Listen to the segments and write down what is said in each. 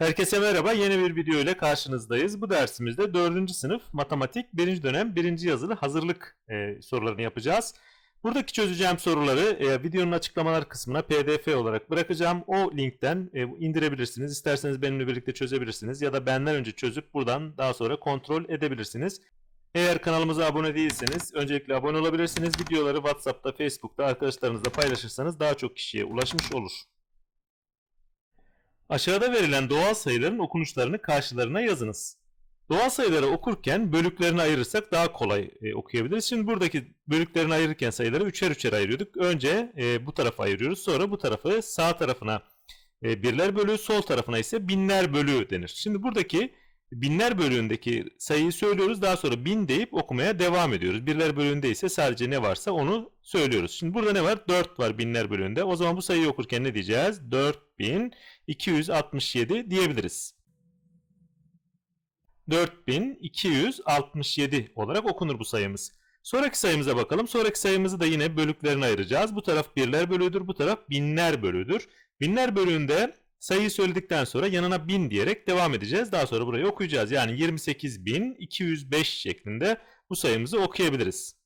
Herkese merhaba. Yeni bir video ile karşınızdayız. Bu dersimizde 4. sınıf matematik 1. dönem 1. yazılı hazırlık e, sorularını yapacağız. Buradaki çözeceğim soruları e, videonun açıklamalar kısmına pdf olarak bırakacağım. O linkten e, indirebilirsiniz. İsterseniz benimle birlikte çözebilirsiniz ya da benden önce çözüp buradan daha sonra kontrol edebilirsiniz. Eğer kanalımıza abone değilseniz öncelikle abone olabilirsiniz. Videoları WhatsApp'ta, Facebook'ta arkadaşlarınızla paylaşırsanız daha çok kişiye ulaşmış olur. Aşağıda verilen doğal sayıların okunuşlarını karşılarına yazınız. Doğal sayıları okurken bölüklerini ayırırsak daha kolay e, okuyabiliriz. Şimdi buradaki bölüklerini ayırırken sayıları üçer üçer ayırıyorduk. Önce e, bu tarafa ayırıyoruz. Sonra bu tarafı sağ tarafına e, birler bölüğü, sol tarafına ise binler bölüğü denir. Şimdi buradaki binler bölüğündeki sayıyı söylüyoruz. Daha sonra bin deyip okumaya devam ediyoruz. Birler bölüğünde ise sadece ne varsa onu söylüyoruz. Şimdi burada ne var? 4 var binler bölüğünde. O zaman bu sayıyı okurken ne diyeceğiz? 4267 diyebiliriz. 4267 olarak okunur bu sayımız. Sonraki sayımıza bakalım. Sonraki sayımızı da yine bölüklerine ayıracağız. Bu taraf birler bölüğüdür, bu taraf binler bölüğüdür. Binler bölüğünde sayıyı söyledikten sonra yanına 1000 diyerek devam edeceğiz. Daha sonra burayı okuyacağız. Yani 28205 şeklinde bu sayımızı okuyabiliriz.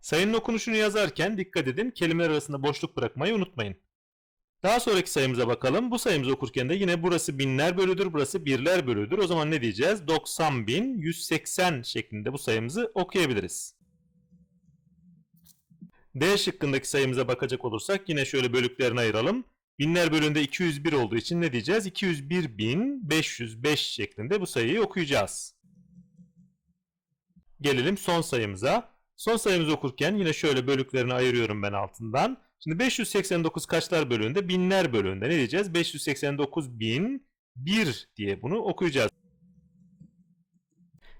Sayının okunuşunu yazarken dikkat edin kelimeler arasında boşluk bırakmayı unutmayın. Daha sonraki sayımıza bakalım. Bu sayımızı okurken de yine burası binler bölüdür, burası birler bölüdür. O zaman ne diyeceğiz? 90.180 şeklinde bu sayımızı okuyabiliriz. D şıkkındaki sayımıza bakacak olursak yine şöyle bölüklerini ayıralım. Binler bölüğünde 201 olduğu için ne diyeceğiz? 201.505 şeklinde bu sayıyı okuyacağız. Gelelim son sayımıza. Son sayımızı okurken yine şöyle bölüklerini ayırıyorum ben altından. Şimdi 589 kaçlar bölüğünde? Binler bölüğünde ne diyeceğiz? 589 bin 1 diye bunu okuyacağız.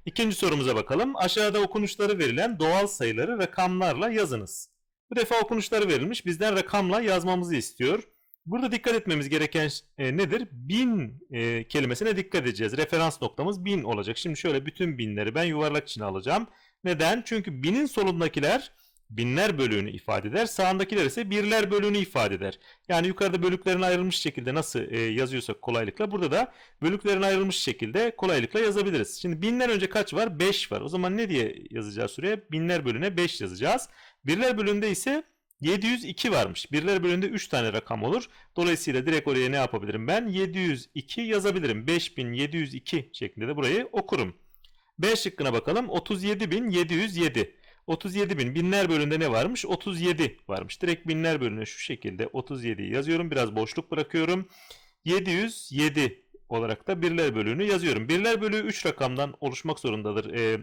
İkinci sorumuza bakalım. Aşağıda okunuşları verilen doğal sayıları rakamlarla yazınız. Bu defa okunuşları verilmiş. Bizden rakamla yazmamızı istiyor. Burada dikkat etmemiz gereken e, nedir? Bin e, kelimesine dikkat edeceğiz. Referans noktamız bin olacak. Şimdi şöyle bütün binleri ben yuvarlak içine alacağım. Neden? Çünkü binin solundakiler binler bölüğünü ifade eder. Sağındakiler ise birler bölüğünü ifade eder. Yani yukarıda bölüklerine ayrılmış şekilde nasıl e, yazıyorsak kolaylıkla burada da bölüklerine ayrılmış şekilde kolaylıkla yazabiliriz. Şimdi binden önce kaç var? 5 var. O zaman ne diye yazacağız şuraya? Binler bölüğüne 5 yazacağız. Birler bölüğünde ise 702 varmış. Birler bölüğünde 3 tane rakam olur. Dolayısıyla direkt oraya ne yapabilirim ben? 702 yazabilirim. 5702 şeklinde de burayı okurum. B şıkkına bakalım. 37707. 37 bin binler bölüğünde ne varmış? 37 varmış. Direkt binler bölüğüne şu şekilde 37 yazıyorum. Biraz boşluk bırakıyorum. 707 olarak da birler bölüğünü yazıyorum. Birler bölüğü 3 rakamdan oluşmak zorundadır. Ee,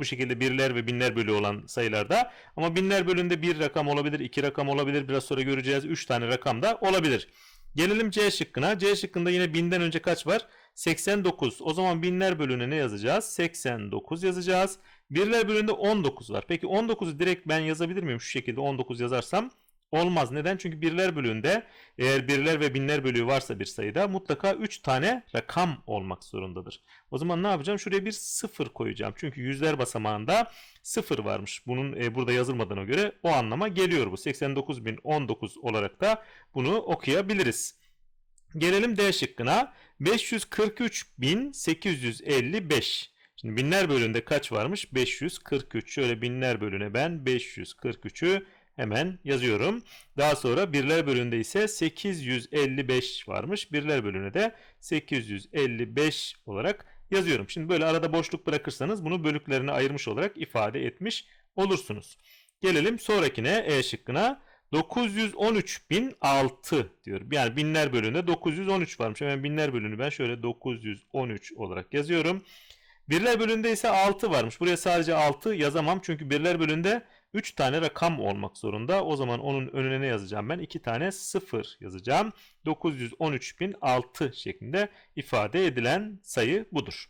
bu şekilde birler ve binler bölüğü olan sayılarda. Ama binler bölüğünde bir rakam olabilir, iki rakam olabilir. Biraz sonra göreceğiz. 3 tane rakam da olabilir. Gelelim C şıkkına. C şıkkında yine binden önce kaç var? 89. O zaman binler bölüğüne ne yazacağız? 89 yazacağız. Birler bölüğünde 19 var. Peki 19'u direkt ben yazabilir miyim? Şu şekilde 19 yazarsam olmaz. Neden? Çünkü birler bölüğünde eğer birler ve binler bölüğü varsa bir sayıda mutlaka 3 tane rakam olmak zorundadır. O zaman ne yapacağım? Şuraya bir 0 koyacağım. Çünkü yüzler basamağında 0 varmış. Bunun e, burada yazılmadığına göre o anlama geliyor bu. 89.019 olarak da bunu okuyabiliriz. Gelelim D şıkkına. 543.855. Şimdi binler bölüğünde kaç varmış? 543. Şöyle binler bölüğüne ben 543'ü hemen yazıyorum. Daha sonra birler bölüğünde ise 855 varmış. Birler bölüğüne de 855 olarak yazıyorum. Şimdi böyle arada boşluk bırakırsanız bunu bölüklerine ayırmış olarak ifade etmiş olursunuz. Gelelim sonrakine E şıkkına. 913.006 diyorum. Yani binler bölüğünde 913 varmış. Hemen binler bölüğünü ben şöyle 913 olarak yazıyorum. Birler bölüğünde ise 6 varmış. Buraya sadece 6 yazamam. Çünkü birler bölüğünde 3 tane rakam olmak zorunda. O zaman onun önüne ne yazacağım ben? 2 tane 0 yazacağım. 913.006 şeklinde ifade edilen sayı budur.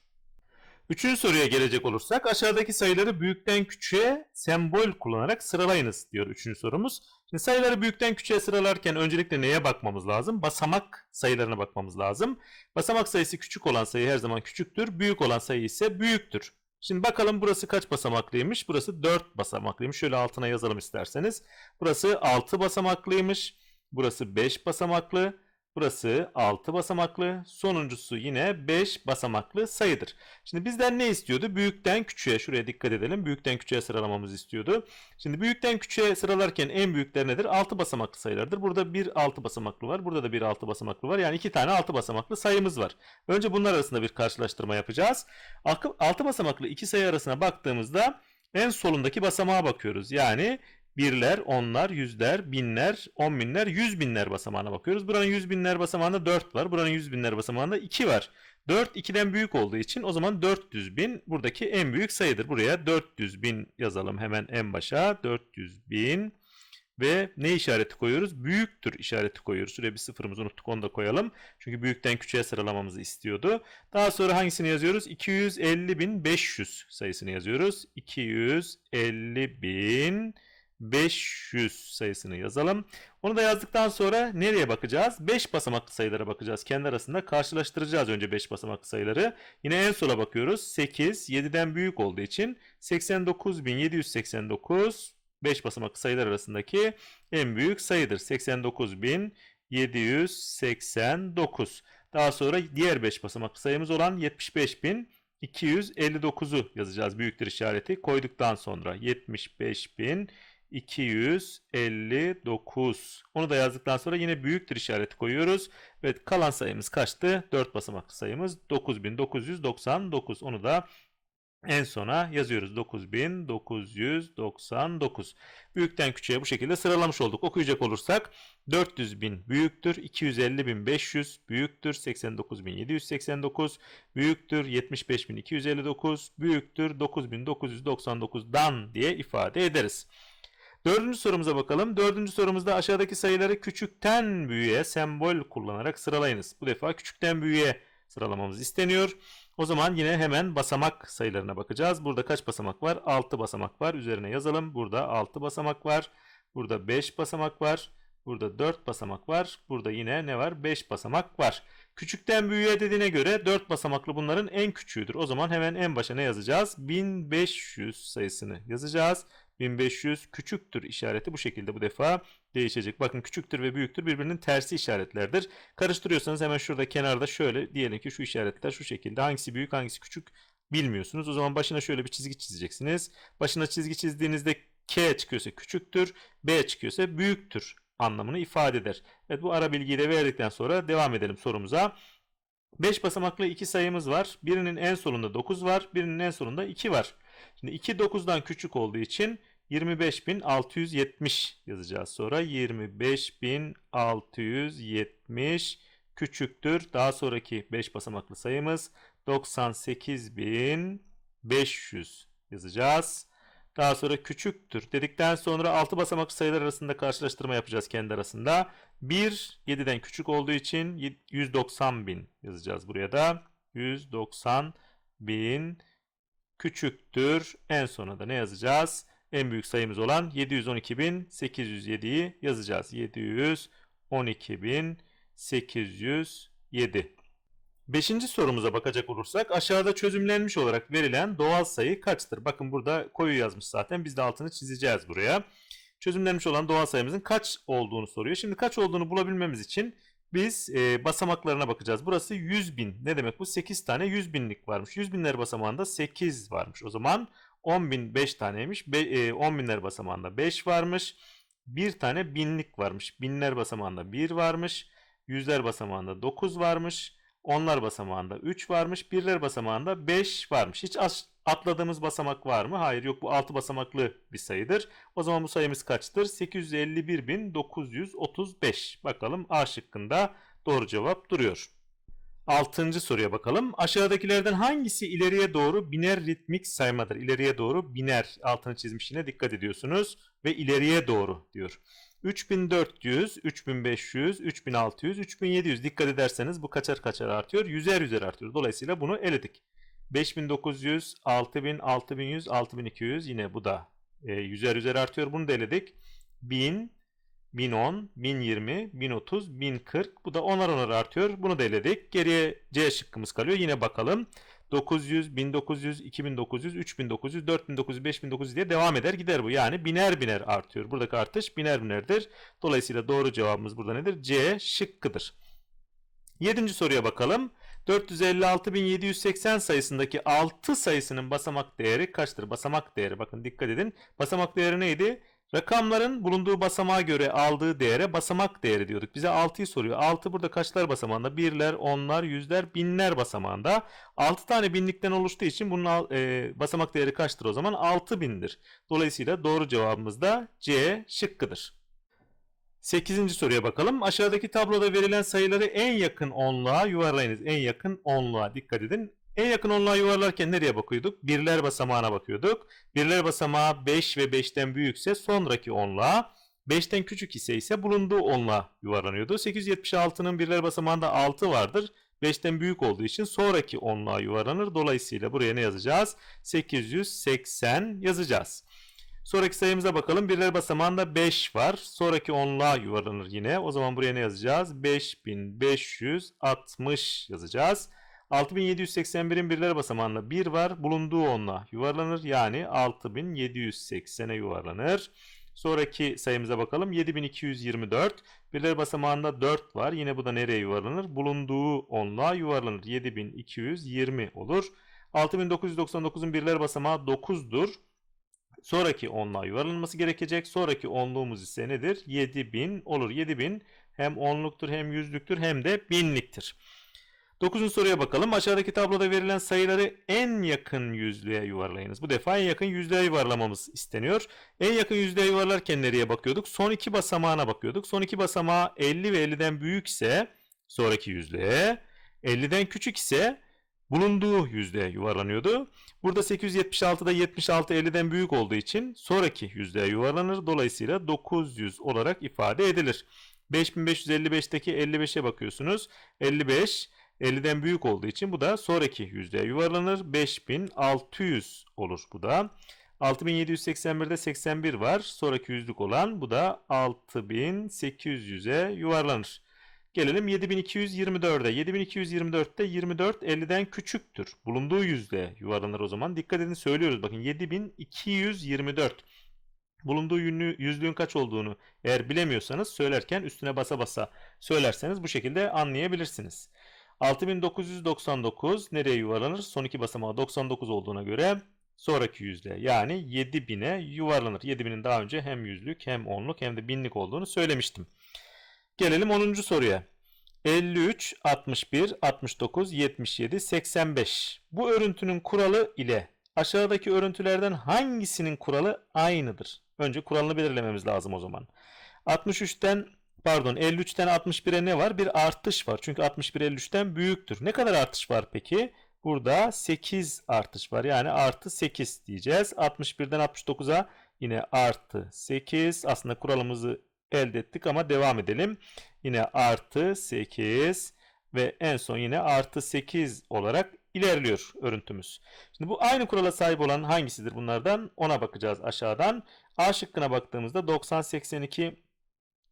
Üçüncü soruya gelecek olursak aşağıdaki sayıları büyükten küçüğe sembol kullanarak sıralayınız diyor üçüncü sorumuz. Şimdi sayıları büyükten küçüğe sıralarken öncelikle neye bakmamız lazım? Basamak sayılarına bakmamız lazım. Basamak sayısı küçük olan sayı her zaman küçüktür. Büyük olan sayı ise büyüktür. Şimdi bakalım burası kaç basamaklıymış? Burası 4 basamaklıymış. Şöyle altına yazalım isterseniz. Burası 6 basamaklıymış. Burası 5 basamaklı. Burası 6 basamaklı. Sonuncusu yine 5 basamaklı sayıdır. Şimdi bizden ne istiyordu? Büyükten küçüğe. Şuraya dikkat edelim. Büyükten küçüğe sıralamamızı istiyordu. Şimdi büyükten küçüğe sıralarken en büyükler nedir? 6 basamaklı sayılardır. Burada bir 6 basamaklı var. Burada da bir 6 basamaklı var. Yani iki tane 6 basamaklı sayımız var. Önce bunlar arasında bir karşılaştırma yapacağız. 6 basamaklı iki sayı arasına baktığımızda en solundaki basamağa bakıyoruz. Yani birler, onlar, yüzler, binler, on binler, yüz binler basamağına bakıyoruz. Buranın yüz binler basamağında 4 var. Buranın yüz binler basamağında 2 var. 4 2'den büyük olduğu için o zaman 400 bin buradaki en büyük sayıdır. Buraya 400 bin yazalım hemen en başa. 400 bin ve ne işareti koyuyoruz? Büyüktür işareti koyuyoruz. Şuraya bir sıfırımızı unuttuk onu da koyalım. Çünkü büyükten küçüğe sıralamamızı istiyordu. Daha sonra hangisini yazıyoruz? 250.500 sayısını yazıyoruz. 250.500 sayısını yazalım. Onu da yazdıktan sonra nereye bakacağız? 5 basamaklı sayılara bakacağız. Kendi arasında karşılaştıracağız önce 5 basamaklı sayıları. Yine en sola bakıyoruz. 8 7'den büyük olduğu için 89.789 5 basamaklı sayılar arasındaki en büyük sayıdır. 89.789. Daha sonra diğer 5 basamaklı sayımız olan 75.259'u yazacağız. Büyüktür işareti koyduktan sonra 75.259. Onu da yazdıktan sonra yine büyüktür işareti koyuyoruz. Evet kalan sayımız kaçtı? 4 basamaklı sayımız 9999. Onu da en sona yazıyoruz 9999. Büyükten küçüğe bu şekilde sıralamış olduk. Okuyacak olursak 400 bin büyüktür, 250 bin 500 büyüktür, 89 bin 789 büyüktür, 75 bin 259 büyüktür, 9999'dan diye ifade ederiz. Dördüncü sorumuza bakalım. Dördüncü sorumuzda aşağıdaki sayıları küçükten büyüğe sembol kullanarak sıralayınız. Bu defa küçükten büyüğe sıralamamız isteniyor. O zaman yine hemen basamak sayılarına bakacağız. Burada kaç basamak var? 6 basamak var. Üzerine yazalım. Burada 6 basamak var. Burada 5 basamak var. Burada 4 basamak var. Burada yine ne var? 5 basamak var. Küçükten büyüğe dediğine göre 4 basamaklı bunların en küçüğüdür. O zaman hemen en başa ne yazacağız? 1500 sayısını yazacağız. 1500 küçüktür işareti bu şekilde bu defa değişecek. Bakın küçüktür ve büyüktür birbirinin tersi işaretlerdir. Karıştırıyorsanız hemen şurada kenarda şöyle diyelim ki şu işaretler şu şekilde. Hangisi büyük hangisi küçük bilmiyorsunuz. O zaman başına şöyle bir çizgi çizeceksiniz. Başına çizgi çizdiğinizde K çıkıyorsa küçüktür, B çıkıyorsa büyüktür anlamını ifade eder. Evet bu ara bilgiyi de verdikten sonra devam edelim sorumuza. 5 basamaklı iki sayımız var. Birinin en solunda 9 var. Birinin en solunda 2 var. Şimdi 2 9'dan küçük olduğu için 25.670 yazacağız sonra. 25.670 küçüktür. Daha sonraki 5 basamaklı sayımız 98.500 yazacağız. Daha sonra küçüktür dedikten sonra 6 basamaklı sayılar arasında karşılaştırma yapacağız kendi arasında. 1 7'den küçük olduğu için 190.000 yazacağız buraya da. 190.000 küçüktür. En sona da ne yazacağız? En büyük sayımız olan 712.807'yi yazacağız. 712.807. Beşinci sorumuza bakacak olursak aşağıda çözümlenmiş olarak verilen doğal sayı kaçtır? Bakın burada koyu yazmış zaten. Biz de altını çizeceğiz buraya. Çözümlenmiş olan doğal sayımızın kaç olduğunu soruyor. Şimdi kaç olduğunu bulabilmemiz için biz e, basamaklarına bakacağız. Burası 100 bin. Ne demek bu? 8 tane 100 binlik varmış. 100 binler basamağında 8 varmış. O zaman 10 bin 5 taneymiş. Be, e, 10 binler basamağında 5 varmış. Bir tane binlik varmış. Binler basamağında 1 varmış. Yüzler basamağında 9 varmış. Onlar basamağında 3 varmış. Birler basamağında 5 varmış. Hiç atladığımız basamak var mı? Hayır yok bu 6 basamaklı bir sayıdır. O zaman bu sayımız kaçtır? 851.935. Bakalım A şıkkında doğru cevap duruyor. Altıncı soruya bakalım. Aşağıdakilerden hangisi ileriye doğru biner ritmik saymadır? İleriye doğru biner altını çizmiş yine dikkat ediyorsunuz. Ve ileriye doğru diyor. 3400, 3500, 3600, 3700 dikkat ederseniz bu kaçar kaçar artıyor. Yüzer yüzer artıyor. Dolayısıyla bunu eledik. 5900, 6000, 6100, 6200 yine bu da e, yüzer yüzer artıyor. Bunu da eledik. 1000, 1010, 1020, 1030, 1040 bu da onar onar artıyor. Bunu da. Geriye C şıkkımız kalıyor. Yine bakalım. 900, 1900, 2900, 3900, 4900, 5900 diye devam eder gider bu. Yani biner biner artıyor. Buradaki artış biner binerdir. Dolayısıyla doğru cevabımız burada nedir? C şıkkıdır. Yedinci soruya bakalım. 456.780 sayısındaki 6 sayısının basamak değeri kaçtır? Basamak değeri bakın dikkat edin. Basamak değeri neydi? Rakamların bulunduğu basamağa göre aldığı değere basamak değeri diyorduk. Bize 6'yı soruyor. 6 burada kaçlar basamağında? Birler, onlar, yüzler, binler basamağında. 6 tane binlikten oluştuğu için bunun e, basamak değeri kaçtır o zaman? 6000'dir. Dolayısıyla doğru cevabımız da C şıkkıdır. 8. soruya bakalım. Aşağıdaki tabloda verilen sayıları en yakın onluğa yuvarlayınız. En yakın onluğa dikkat edin. En yakın onluğa yuvarlarken nereye bakıyorduk? Birler basamağına bakıyorduk. Birler basamağı 5 ve 5'ten büyükse sonraki onluğa, 5'ten küçük ise ise bulunduğu onluğa yuvarlanıyordu. 876'nın birler basamağında 6 vardır. 5'ten büyük olduğu için sonraki onluğa yuvarlanır. Dolayısıyla buraya ne yazacağız? 880 yazacağız. Sonraki sayımıza bakalım. Birler basamağında 5 var. Sonraki onluğa yuvarlanır yine. O zaman buraya ne yazacağız? 5560 yazacağız. 6781'in birler basamağında 1 var. Bulunduğu onluğa yuvarlanır. Yani 6780'e yuvarlanır. Sonraki sayımıza bakalım. 7224. Birler basamağında 4 var. Yine bu da nereye yuvarlanır? Bulunduğu onluğa yuvarlanır. 7220 olur. 6999'un birler basamağı 9'dur. Sonraki onluğa yuvarlanması gerekecek. Sonraki onluğumuz ise nedir? 7000 olur. 7000 hem onluktur hem yüzlüktür hem de binliktir. 9. soruya bakalım. Aşağıdaki tabloda verilen sayıları en yakın yüzlüğe yuvarlayınız. Bu defa en yakın yüzlüğe yuvarlamamız isteniyor. En yakın yüzlüğe yuvarlarken nereye bakıyorduk? Son iki basamağına bakıyorduk. Son iki basamağı 50 ve 50'den büyükse sonraki yüzlüğe, 50'den küçük ise bulunduğu yüzlüğe yuvarlanıyordu. Burada 876'da 76 50'den büyük olduğu için sonraki yüzlüğe yuvarlanır. Dolayısıyla 900 olarak ifade edilir. 5555'teki 55'e bakıyorsunuz. 55 50'den büyük olduğu için bu da sonraki yüzlüğe yuvarlanır. 5600 olur bu da. 6781'de 81 var. Sonraki yüzlük olan bu da 6800'e yuvarlanır. Gelelim 7224'e. 7224'te 24 50'den küçüktür. Bulunduğu yüzde yuvarlanır o zaman. Dikkat edin söylüyoruz. Bakın 7224. Bulunduğu yünlü, yüzlüğün kaç olduğunu eğer bilemiyorsanız söylerken üstüne basa basa söylerseniz bu şekilde anlayabilirsiniz. 6999 nereye yuvarlanır? Son iki basamağı 99 olduğuna göre sonraki yüzde yani 7000'e yuvarlanır. 7000'in daha önce hem yüzlük hem onluk hem de binlik olduğunu söylemiştim. Gelelim 10. soruya. 53, 61, 69, 77, 85. Bu örüntünün kuralı ile aşağıdaki örüntülerden hangisinin kuralı aynıdır? Önce kuralını belirlememiz lazım o zaman. 63'ten pardon 53'ten 61'e ne var? Bir artış var. Çünkü 61 53'ten büyüktür. Ne kadar artış var peki? Burada 8 artış var. Yani artı 8 diyeceğiz. 61'den 69'a yine artı 8. Aslında kuralımızı elde ettik ama devam edelim. Yine artı 8 ve en son yine artı 8 olarak ilerliyor örüntümüz. Şimdi bu aynı kurala sahip olan hangisidir bunlardan? Ona bakacağız aşağıdan. A şıkkına baktığımızda 90, 82,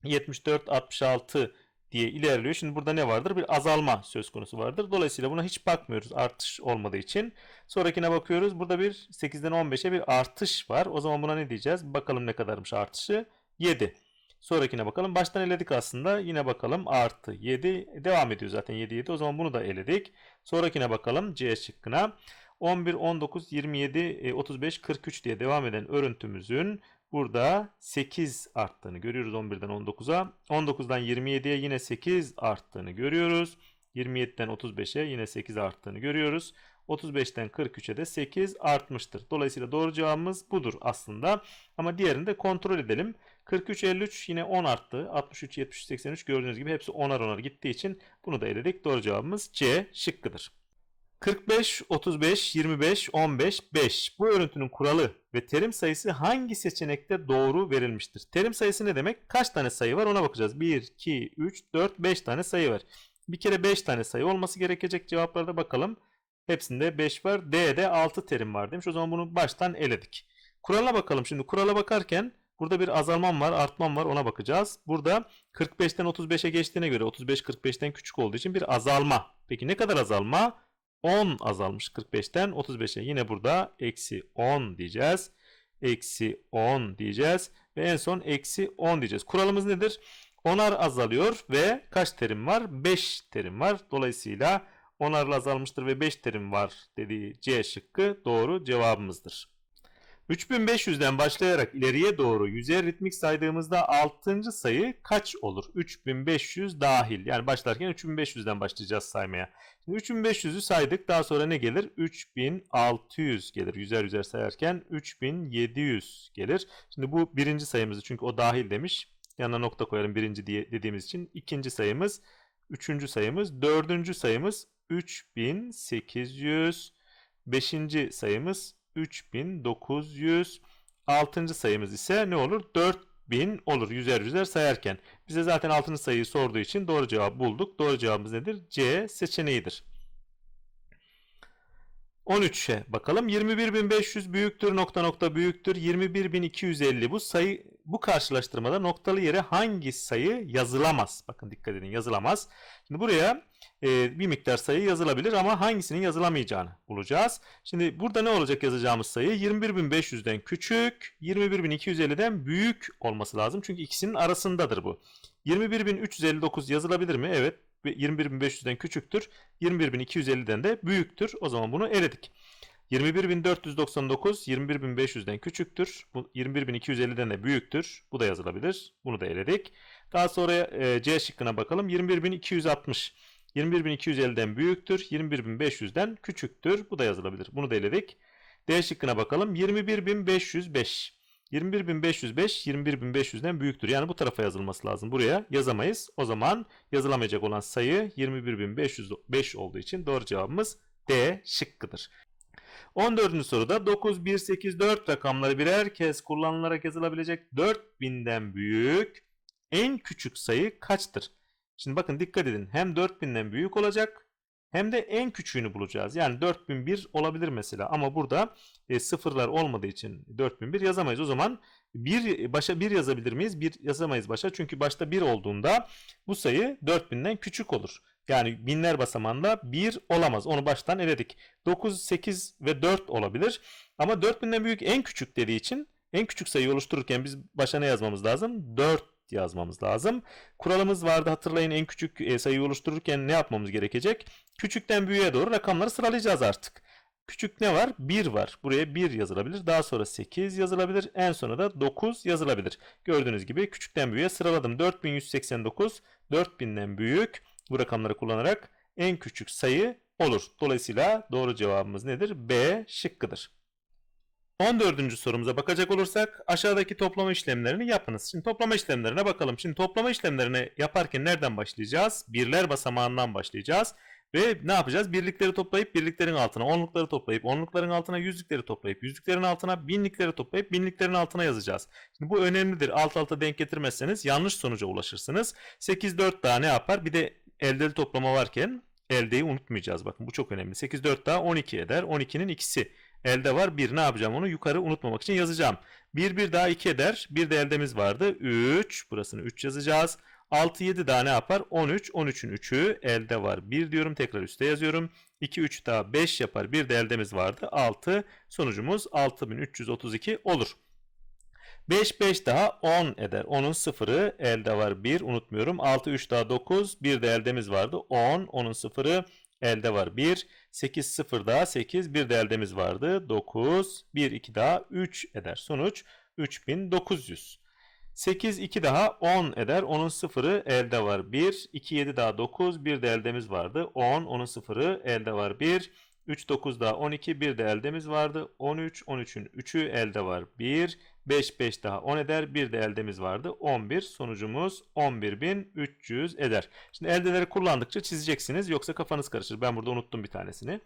74, 66 diye ilerliyor. Şimdi burada ne vardır? Bir azalma söz konusu vardır. Dolayısıyla buna hiç bakmıyoruz artış olmadığı için. Sonrakine bakıyoruz. Burada bir 8'den 15'e bir artış var. O zaman buna ne diyeceğiz? Bakalım ne kadarmış artışı? 7. Sonrakine bakalım. Baştan eledik aslında. Yine bakalım artı 7. Devam ediyor zaten 7 7. O zaman bunu da eledik. Sonrakine bakalım C şıkkına. 11, 19, 27, 35, 43 diye devam eden örüntümüzün burada 8 arttığını görüyoruz 11'den 19'a. 19'dan 27'ye yine 8 arttığını görüyoruz. 27'den 35'e yine 8 arttığını görüyoruz. 35'ten 43'e de 8 artmıştır. Dolayısıyla doğru cevabımız budur aslında. Ama diğerini de kontrol edelim. 43 53 yine 10 arttı. 63 73 83 gördüğünüz gibi hepsi 10'ar 10'ar gittiği için bunu da eledik. Doğru cevabımız C şıkkıdır. 45, 35, 25, 15, 5. Bu örüntünün kuralı ve terim sayısı hangi seçenekte doğru verilmiştir? Terim sayısı ne demek? Kaç tane sayı var ona bakacağız. 1, 2, 3, 4, 5 tane sayı var. Bir kere 5 tane sayı olması gerekecek cevaplarda bakalım. Hepsinde 5 var. D'de 6 terim var demiş. O zaman bunu baştan eledik. Kurala bakalım. Şimdi kurala bakarken burada bir azalmam var, artmam var ona bakacağız. Burada 45'ten 35'e geçtiğine göre 35 45'ten küçük olduğu için bir azalma. Peki ne kadar azalma? 10 azalmış 45'ten 35'e. Yine burada eksi 10 diyeceğiz. Eksi 10 diyeceğiz. Ve en son eksi 10 diyeceğiz. Kuralımız nedir? Onar azalıyor ve kaç terim var? 5 terim var. Dolayısıyla onarlı azalmıştır ve 5 terim var dediği C şıkkı doğru cevabımızdır. 3500'den başlayarak ileriye doğru yüzer ritmik saydığımızda 6. sayı kaç olur? 3500 dahil. Yani başlarken 3500'den başlayacağız saymaya. Şimdi 3500'ü saydık. Daha sonra ne gelir? 3600 gelir. Yüzer yüzer sayarken 3700 gelir. Şimdi bu birinci sayımızı çünkü o dahil demiş. Yanına nokta koyalım birinci diye dediğimiz için. ikinci sayımız, üçüncü sayımız, dördüncü sayımız 3800. Beşinci sayımız 3900. Altıncı sayımız ise ne olur? 4000 olur yüzer yüzer sayarken. Bize zaten altıncı sayıyı sorduğu için doğru cevabı bulduk. Doğru cevabımız nedir? C seçeneğidir. 13'e bakalım. 21.500 büyüktür nokta nokta büyüktür. 21.250 bu sayı bu karşılaştırmada noktalı yere hangi sayı yazılamaz? Bakın dikkat edin yazılamaz. Şimdi buraya e, bir miktar sayı yazılabilir ama hangisinin yazılamayacağını bulacağız. Şimdi burada ne olacak yazacağımız sayı? 21.500'den küçük, 21.250'den büyük olması lazım. Çünkü ikisinin arasındadır bu. 21.359 yazılabilir mi? Evet. 21.500'den küçüktür. 21.250'den de büyüktür. O zaman bunu eledik. 21.499 21.500'den küçüktür. Bu 21.250'den de büyüktür. Bu da yazılabilir. Bunu da eledik. Daha sonra e, C şıkkına bakalım. 21.260 21.250'den büyüktür. 21.500'den küçüktür. Bu da yazılabilir. Bunu da eledik. D şıkkına bakalım. 21.505 21.505 21.500'den büyüktür. Yani bu tarafa yazılması lazım. Buraya yazamayız. O zaman yazılamayacak olan sayı 21.505 olduğu için doğru cevabımız D şıkkıdır. 14. soruda 9, 1, 8, 4 rakamları birer kez kullanılarak yazılabilecek 4000'den büyük en küçük sayı kaçtır? Şimdi bakın dikkat edin. Hem 4000'den büyük olacak hem de en küçüğünü bulacağız. Yani 4001 olabilir mesela ama burada e, sıfırlar olmadığı için 4001 yazamayız. O zaman bir başa 1 yazabilir miyiz? 1 yazamayız başa. Çünkü başta 1 olduğunda bu sayı 4000'den küçük olur. Yani binler basamağında 1 olamaz. Onu baştan eledik. 9, 8 ve 4 olabilir. Ama 4000'den büyük en küçük dediği için en küçük sayıyı oluştururken biz başa ne yazmamız lazım? 4 yazmamız lazım. Kuralımız vardı hatırlayın en küçük e, sayıyı oluştururken ne yapmamız gerekecek? Küçükten büyüğe doğru rakamları sıralayacağız artık. Küçük ne var? 1 var. Buraya 1 yazılabilir. Daha sonra 8 yazılabilir. En sona da 9 yazılabilir. Gördüğünüz gibi küçükten büyüğe sıraladım. 4189 4000'den büyük bu rakamları kullanarak en küçük sayı olur. Dolayısıyla doğru cevabımız nedir? B şıkkıdır. 14. sorumuza bakacak olursak aşağıdaki toplama işlemlerini yapınız. Şimdi toplama işlemlerine bakalım. Şimdi toplama işlemlerini yaparken nereden başlayacağız? Birler basamağından başlayacağız. Ve ne yapacağız? Birlikleri toplayıp birliklerin altına onlukları toplayıp onlukların altına yüzlükleri toplayıp yüzlüklerin altına binlikleri toplayıp binliklerin altına yazacağız. Şimdi bu önemlidir. Alt alta denk getirmezseniz yanlış sonuca ulaşırsınız. 8 4 daha ne yapar? Bir de eldeli toplama varken eldeyi unutmayacağız. Bakın bu çok önemli. 8 4 daha 12 eder. 12'nin ikisi. Elde var 1 ne yapacağım onu yukarı unutmamak için yazacağım. 1 1 daha 2 eder. Bir de eldemiz vardı. 3 burasını 3 yazacağız. 6 7 daha ne yapar? 13. 13'ün 3'ü elde var. 1 diyorum tekrar üste yazıyorum. 2 3 daha 5 yapar. Bir de eldemiz vardı. 6. Sonucumuz 6332 olur. 5 5 daha 10 eder. 10'un sıfırı elde var 1 unutmuyorum. 6 3 daha 9 bir de eldemiz vardı 10. 10'un sıfırı elde var 1. 8 0 daha 8 bir de vardı 9. 1 2 daha 3 eder. Sonuç 3900. 8 2 daha 10 eder. 10'un sıfırı elde var 1. 2 7 daha 9 bir de vardı 10. 10'un sıfırı elde var 1. 3 9 daha 12 bir de vardı 13. 13'ün 3'ü elde var 1. 5 5 daha 10 eder. Bir de eldemiz vardı. 11. Sonucumuz 11.300 eder. Şimdi eldeleri kullandıkça çizeceksiniz. Yoksa kafanız karışır. Ben burada unuttum bir tanesini.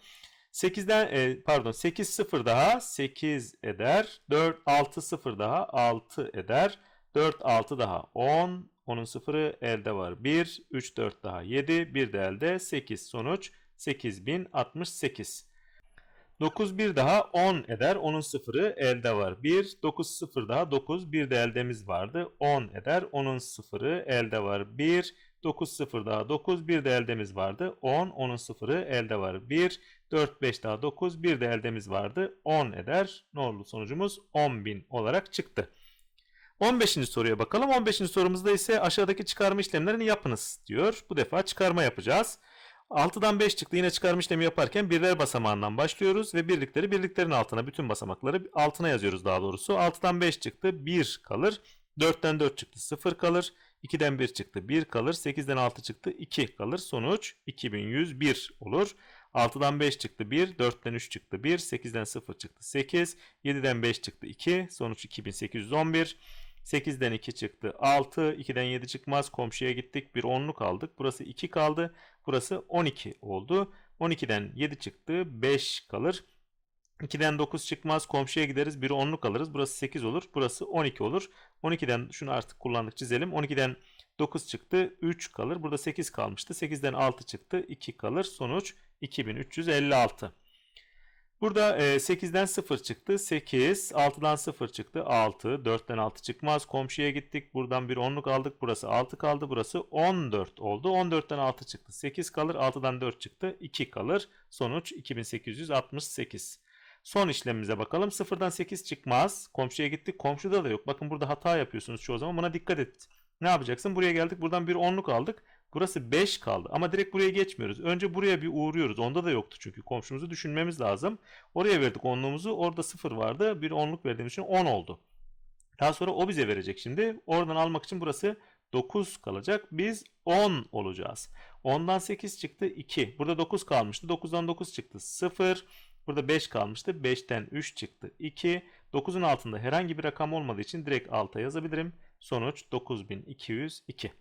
8'den e, pardon 8 0 daha 8 eder. 4 6 0 daha 6 eder. 4 6 daha 10. Onun sıfırı elde var 1. 3 4 daha 7. Bir de elde 8. Sonuç 8068. 9 bir daha 10 eder. 10'un sıfırı elde var. 1. 9 sıfır daha 9. Bir de eldemiz vardı. 10 eder. 10'un sıfırı elde var. 1. 9 sıfır daha 9. Bir de eldemiz vardı. 10. 10'un sıfırı elde var. 1. 4 5 daha 9. Bir de eldemiz vardı. 10 eder. Ne oldu sonucumuz? 10.000 olarak çıktı. 15. soruya bakalım. 15. sorumuzda ise aşağıdaki çıkarma işlemlerini yapınız diyor. Bu defa çıkarma yapacağız. 6'dan 5 çıktı. Yine çıkarma işlemi yaparken birler basamağından başlıyoruz ve birlikleri birliklerin altına bütün basamakları altına yazıyoruz daha doğrusu. 6'dan 5 çıktı 1 kalır. 4'ten 4 çıktı 0 kalır. 2'den 1 çıktı 1 kalır. 8'den 6 çıktı 2 kalır. Sonuç 2101 olur. 6'dan 5 çıktı 1, 4'ten 3 çıktı 1, 8'den 0 çıktı 8, 7'den 5 çıktı 2, sonuç 2811. 8'den 2 çıktı 6, 2'den 7 çıkmaz komşuya gittik bir onluk aldık. Burası 2 kaldı, burası 12 oldu. 12'den 7 çıktı 5 kalır. 2'den 9 çıkmaz komşuya gideriz bir onluk alırız. Burası 8 olur, burası 12 olur. 12'den şunu artık kullandık çizelim. 12'den 9 çıktı 3 kalır. Burada 8 kalmıştı. 8'den 6 çıktı 2 kalır. Sonuç 2356. Burada e, 8'den 0 çıktı 8, 6'dan 0 çıktı 6, 4'ten 6 çıkmaz. Komşuya gittik. Buradan bir onluk aldık. Burası 6 kaldı. Burası 14 oldu. 14'ten 6 çıktı 8 kalır. 6'dan 4 çıktı 2 kalır. Sonuç 2868. Son işlemimize bakalım. 0'dan 8 çıkmaz. Komşuya gittik. Komşuda da yok. Bakın burada hata yapıyorsunuz çoğu zaman. Buna dikkat et. Ne yapacaksın? Buraya geldik. Buradan bir onluk aldık. Burası 5 kaldı. Ama direkt buraya geçmiyoruz. Önce buraya bir uğruyoruz. Onda da yoktu çünkü. Komşumuzu düşünmemiz lazım. Oraya verdik onluğumuzu. Orada 0 vardı. Bir onluk verdiğimiz için 10 oldu. Daha sonra o bize verecek şimdi. Oradan almak için burası 9 kalacak. Biz 10 olacağız. 10'dan 8 çıktı 2. Burada 9 kalmıştı. 9'dan 9 çıktı 0. Burada 5 kalmıştı. 5'ten 3 çıktı 2. 9'un altında herhangi bir rakam olmadığı için direkt alta yazabilirim. Sonuç 9202.